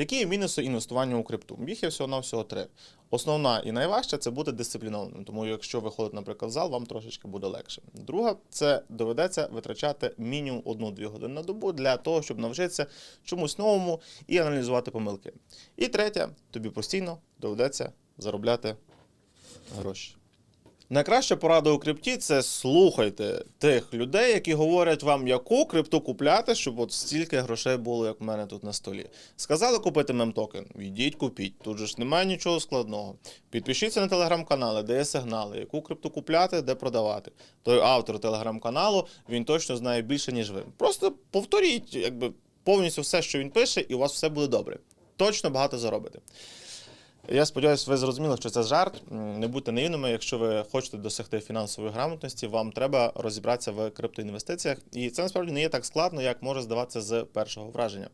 Які є мінуси інвестування у крипту? Їх є всього на всього три. Основна і найважча це бути дисциплінованим. Тому якщо ви ходите, наприклад, в зал, вам трошечки буде легше. Друга це доведеться витрачати мінімум 1-2 години на добу для того, щоб навчитися чомусь новому і аналізувати помилки. І третя, тобі постійно доведеться заробляти гроші. Найкраща порада у крипті це слухайте тих людей, які говорять вам, яку крипту купляти, щоб от стільки грошей було, як в мене тут на столі. Сказали купити мемтокен. Йдіть купіть. Тут же ж немає нічого складного. Підпишіться на телеграм-канали, де є сигнали, яку крипту купляти, де продавати. Той автор телеграм-каналу він точно знає більше, ніж ви. Просто повторіть, якби повністю все, що він пише, і у вас все буде добре. Точно багато заробите. Я сподіваюся, ви зрозуміли, що це жарт. Не будьте наївними. Якщо ви хочете досягти фінансової грамотності, вам треба розібратися в криптоінвестиціях. І це насправді не є так складно, як може здаватися з першого враження.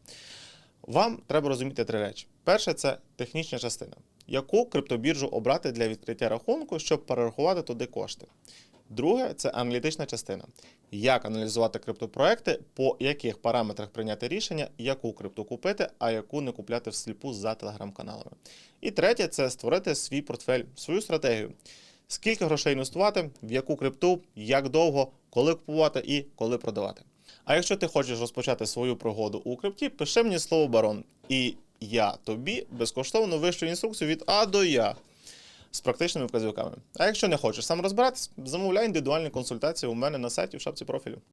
Вам треба розуміти три речі: перше це технічна частина. Яку криптобіржу обрати для відкриття рахунку, щоб перерахувати туди кошти? Друге це аналітична частина. Як аналізувати криптопроекти, по яких параметрах прийняти рішення, яку крипту купити, а яку не купляти всліпу за телеграм-каналами. І третє це створити свій портфель, свою стратегію. Скільки грошей інвестувати, в яку крипту, як довго, коли купувати і коли продавати. А якщо ти хочеш розпочати свою пригоду у крипті, пиши мені слово барон. І я тобі безкоштовно вишлю інструкцію від А до Я з практичними вказівками. А якщо не хочеш сам розбиратись, замовляй індивідуальні консультації у мене на сайті в шапці профілю.